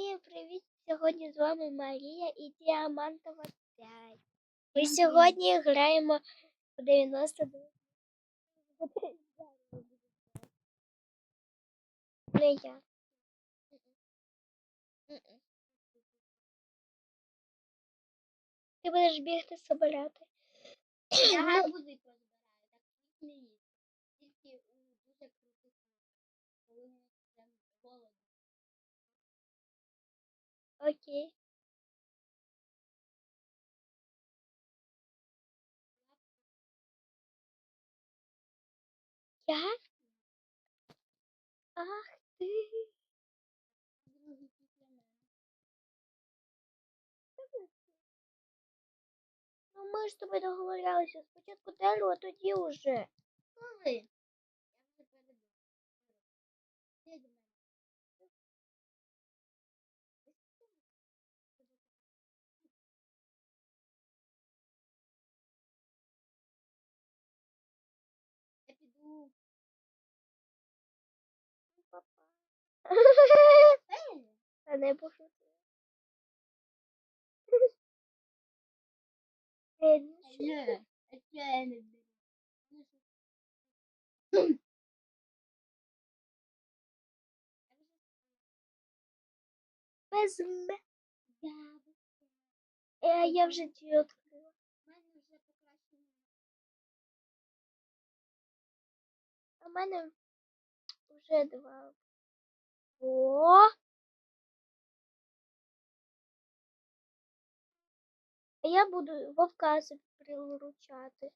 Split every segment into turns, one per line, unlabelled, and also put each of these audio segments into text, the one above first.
Всім привіт! Сьогодні з вами Марія і Діамантова 5. Ми сьогодні граємо в 92. Не я. Ти будеш бігти собирати.
Я гарбузи позбираю, так не їсть. Тільки у дуже крутих коли ми прям голодні.
Окей. Я? Ах
після мене.
Ну ми ж з тобою договорилися. Спочатку дерево, а тоді уже.
Коли?
Папа.
Ей!
Та не пошутила. Е, ну що
Є. А чого я не беру? Ну,
Е, вже два. О! А я буду вовка приручати.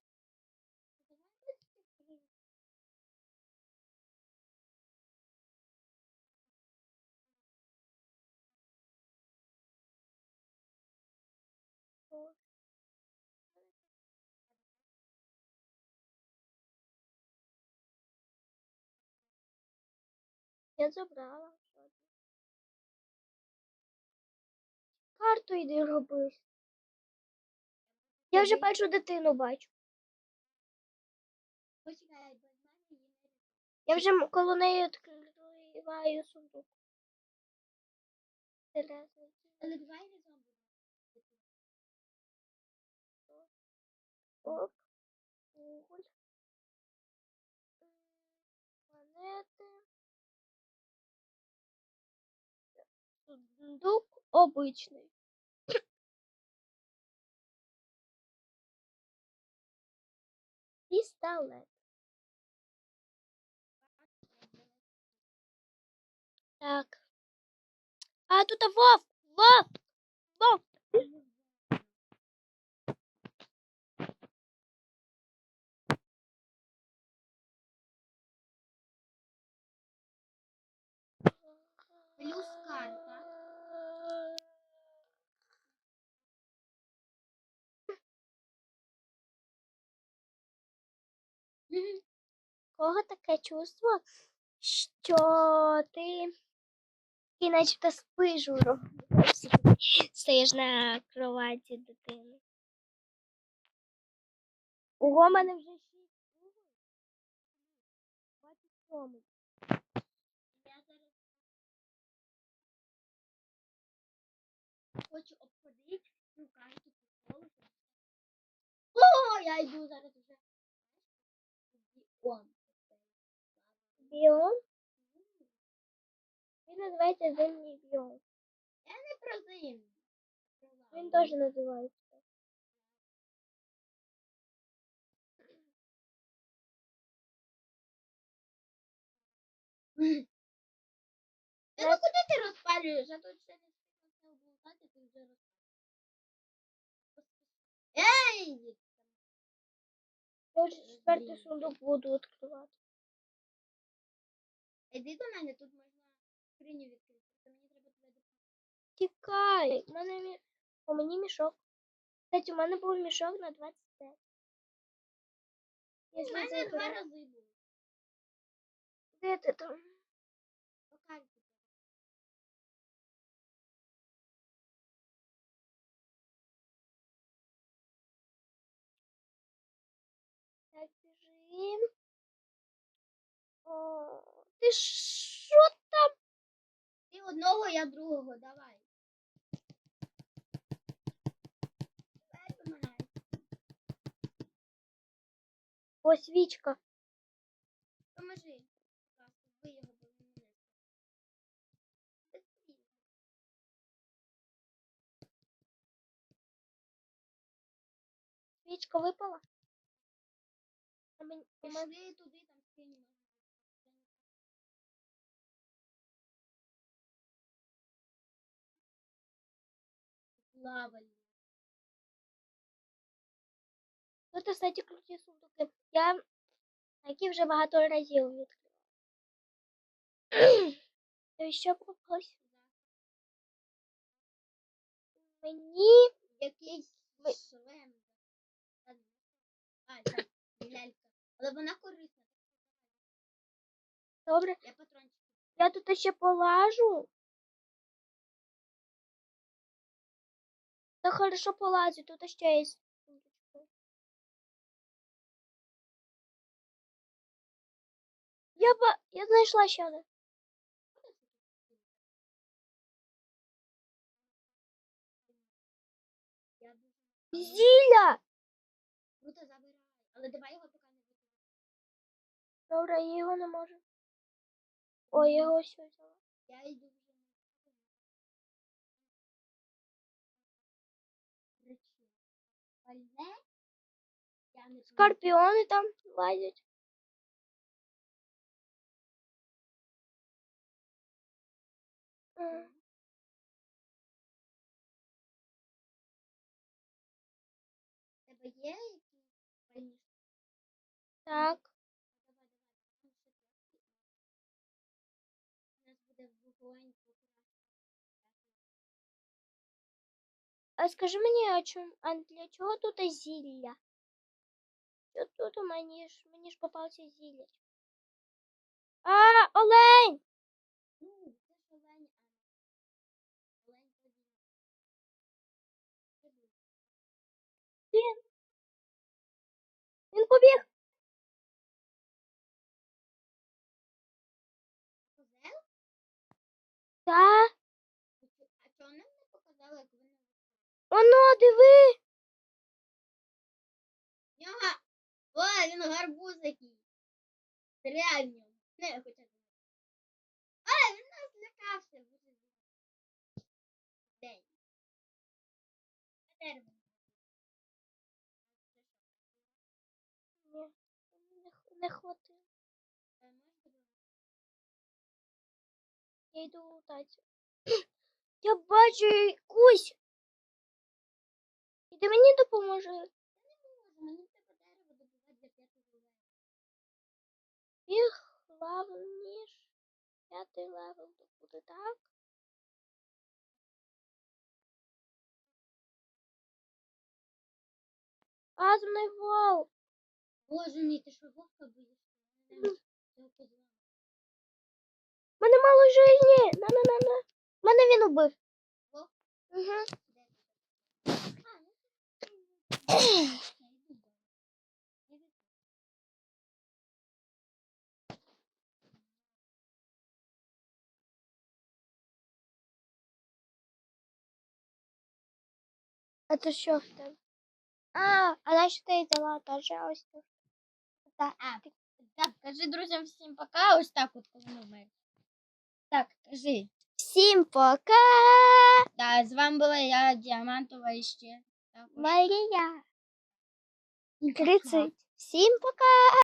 Я забрала. Карту йди роби. Я вже першу дитину бачу. Я вже коло неї відкриваю сундук.
Але давай разом будемо.
Оп. Уголь. Монети. сундук обычный. Пистолет. Так. А тут а вов вов вов.
Плюс карта.
Кого таке чувство, що ти і начебто спиш у робці, стоїш на кроваті дитини. Ого, мене вже шість. Двадцять сьомий.
Я зараз хочу обходити по колу. О, я йду зараз уже. Он.
Біом. Він називається зимній біом.
Я не про зиму.
Він теж називається.
Та ну куди ти розпалюєш? А тут ще не встигла облутати, ти вже розпалюєш. Ей!
Я вже четвертий
Блін.
сундук буду відкривати.
Іди до мене, тут можна скриню відкрити. То мені треба тебе допомогти.
Тікай, у мене мі... у мені мішок. Кстати, у мене був мішок на 25.
У
Якщо
мене
забрати-
два рази було.
Де ти там? Так. О, ти що там?
Ти одного, я другого, давай.
Ось свічка.
Поможи. Ви його.
Свічка випала. А мен- у мене-
Пішли туди, там скинь. Лава.
Тут, кстати, круті сундуки. Я які вже багато разів відкривала. То що попалось? Мені
Якийсь шлем. А, так, лялька. Але вона корисна.
добре.
Я патрончик.
Я тут ще полажу. Та хорошо полазю, тут ще є. Я ба... я знайшла ще
дуже
Зілля!
круто забирай. Але давай його.
Добре, я його не можу. Ой, я його все взяла.
Я йду вже. Пальне. Не
Скорпіони там лазять.
У тебе є якісь?
Так. А скажи мені, а, чому, а для чого тут зілля? Що тут у мені ж мені ж попався зілля. А, олень! Він побіг.
Вони
воно, диви.
Нього. О, він гарбуз який. Нього. Не, хоча б. А, він нас злякався. День. Дерево.
Ні, не, хватило.
Е?
Я йду лутати. Я бачу якусь. І ти мені допоможи. Їх левел ніж. П'ятий левел буде так. Атомний вал.
Боже мій, ти що вовка боїшся? Мене.
Мало житті. На на на на. Мене він убив.
Вовк?
Угу.
Де ти? А, ну це ти. Я йду далі. Я йду.
А то що в тебе? А, а на що ти взяла теж ось тут? Так.
А, так, кажи друзям всім пока. Ось так от коли ми вмер. Так, кажи.
Всім пока!
Да, з вами була я, Діамантова і ще.
Марія. 30. Всім пока!